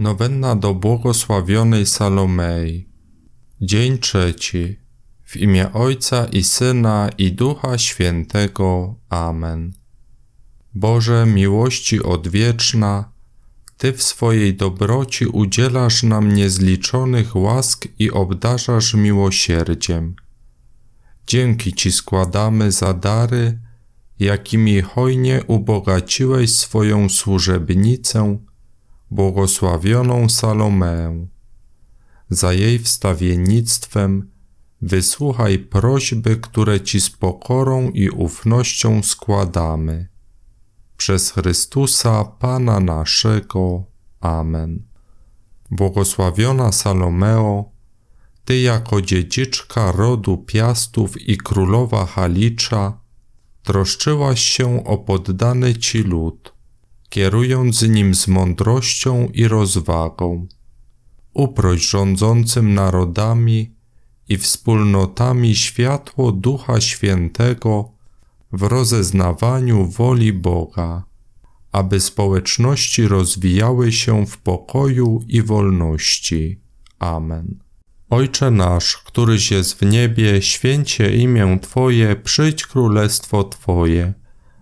Nowenna do błogosławionej Salomei. Dzień trzeci. W imię Ojca i Syna i Ducha Świętego. Amen. Boże miłości odwieczna, Ty w swojej dobroci udzielasz nam niezliczonych łask i obdarzasz miłosierdziem. Dzięki Ci składamy za dary, jakimi hojnie ubogaciłeś swoją służebnicę, błogosławioną Salomeę. Za jej wstawiennictwem wysłuchaj prośby, które Ci z pokorą i ufnością składamy. Przez Chrystusa Pana naszego. Amen. Błogosławiona Salomeo, Ty jako dziedziczka rodu Piastów i królowa Halicza, troszczyłaś się o poddany Ci lud, kierując nim z mądrością i rozwagą. Uproś rządzącym narodami i wspólnotami światło Ducha Świętego w rozeznawaniu woli Boga, aby społeczności rozwijały się w pokoju i wolności. Amen. Ojcze nasz, któryś jest w niebie, święcie imię Twoje, przyjdź królestwo Twoje.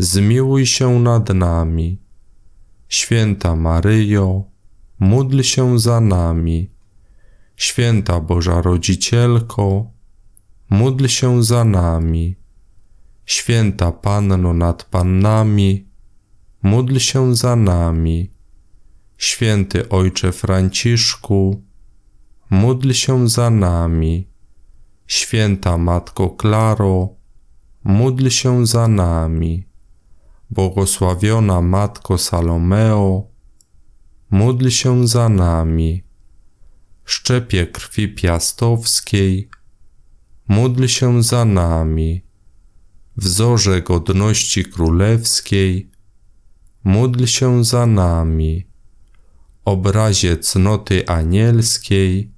zmiłuj się nad nami. Święta Maryjo, módl się za nami. Święta Boża Rodzicielko, módl się za nami. Święta Panno nad Pannami, módl się za nami. Święty Ojcze Franciszku, módl się za nami. Święta Matko Klaro, módl się za nami. Błogosławiona Matko Salomeo, módl się za nami. Szczepie krwi piastowskiej, módl się za nami. Wzorze godności królewskiej, módl się za nami obrazie cnoty anielskiej,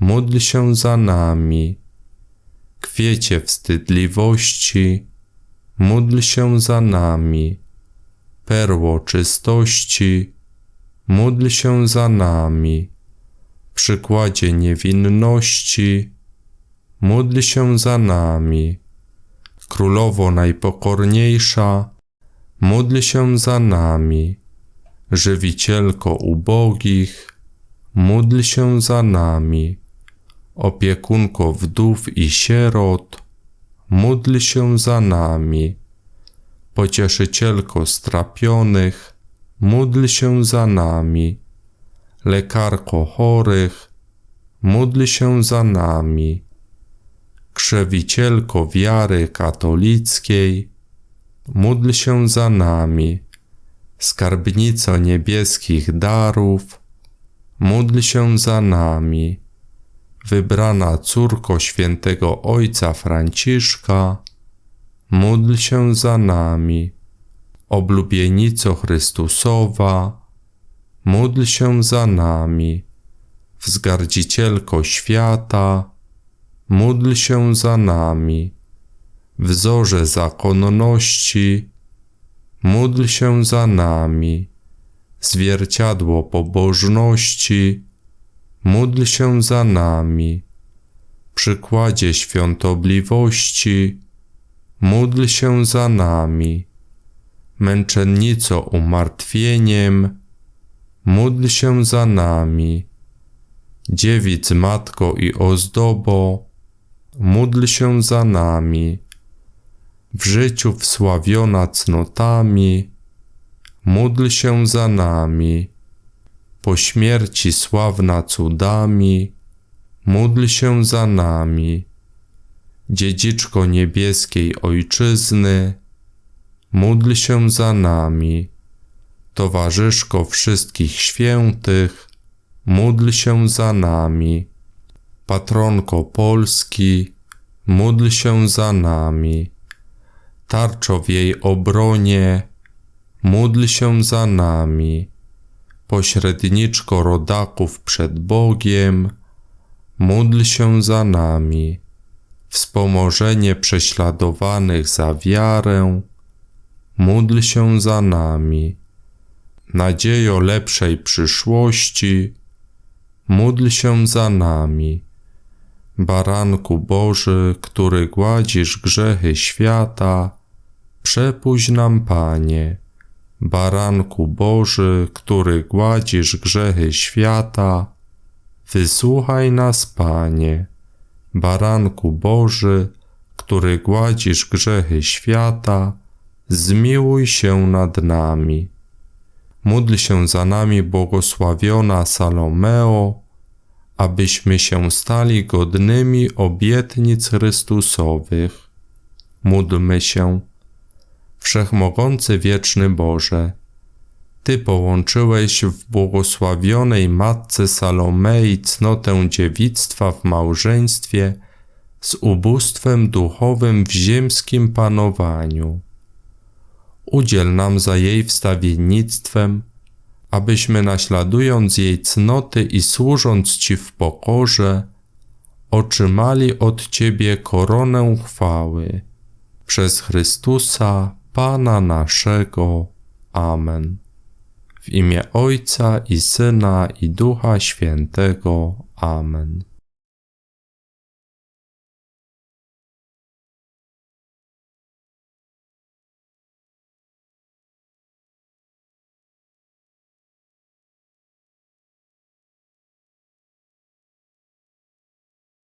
módl się za nami. Kwiecie wstydliwości, módl się za nami. Perło czystości, módl się za nami. Przykładzie niewinności, módl się za nami. Królowo najpokorniejsza, módl się za nami żywicielko ubogich, módl się za nami. Opiekunko wdów i sierot, módl się za nami. Pocieszycielko strapionych, módl się za nami. Lekarko chorych, módl się za nami. Krzewicielko wiary katolickiej, módl się za nami skarbnico niebieskich darów, módl się za nami. Wybrana córko świętego Ojca Franciszka, módl się za nami. Oblubienico Chrystusowa, módl się za nami. wzgardzicielko świata, módl się za nami. Wzorze zakonności, módl się za nami. Zwierciadło pobożności, módl się za nami. Przykładzie świątobliwości, módl się za nami. Męczennico umartwieniem, módl się za nami. Dziewic matko i ozdobo, módl się za nami. W życiu wsławiona cnotami, módl się za nami. Po śmierci sławna cudami, módl się za nami. Dziedziczko niebieskiej Ojczyzny, módl się za nami. Towarzyszko wszystkich świętych, módl się za nami. Patronko Polski, módl się za nami. Tarczo w jej obronie, módl się za nami. Pośredniczko rodaków przed Bogiem, módl się za nami. Wspomożenie prześladowanych za wiarę, módl się za nami. Nadziejo lepszej przyszłości, módl się za nami. Baranku Boży, który gładzisz grzechy świata, przepuść nam, Panie. Baranku Boży, który gładzisz grzechy świata, wysłuchaj nas, Panie. Baranku Boży, który gładzisz grzechy świata, zmiłuj się nad nami. Módl się za nami, błogosławiona Salomeo, abyśmy się stali godnymi obietnic Chrystusowych. Módlmy się, Wszechmogący wieczny Boże, Ty połączyłeś w błogosławionej Matce Salomei cnotę dziewictwa w małżeństwie z ubóstwem duchowym w ziemskim panowaniu. Udziel nam za jej wstawiennictwem, abyśmy naśladując jej cnoty i służąc Ci w pokorze, otrzymali od Ciebie koronę chwały. Przez Chrystusa, Pana naszego. Amen. W imię Ojca i Syna i Ducha Świętego. Amen.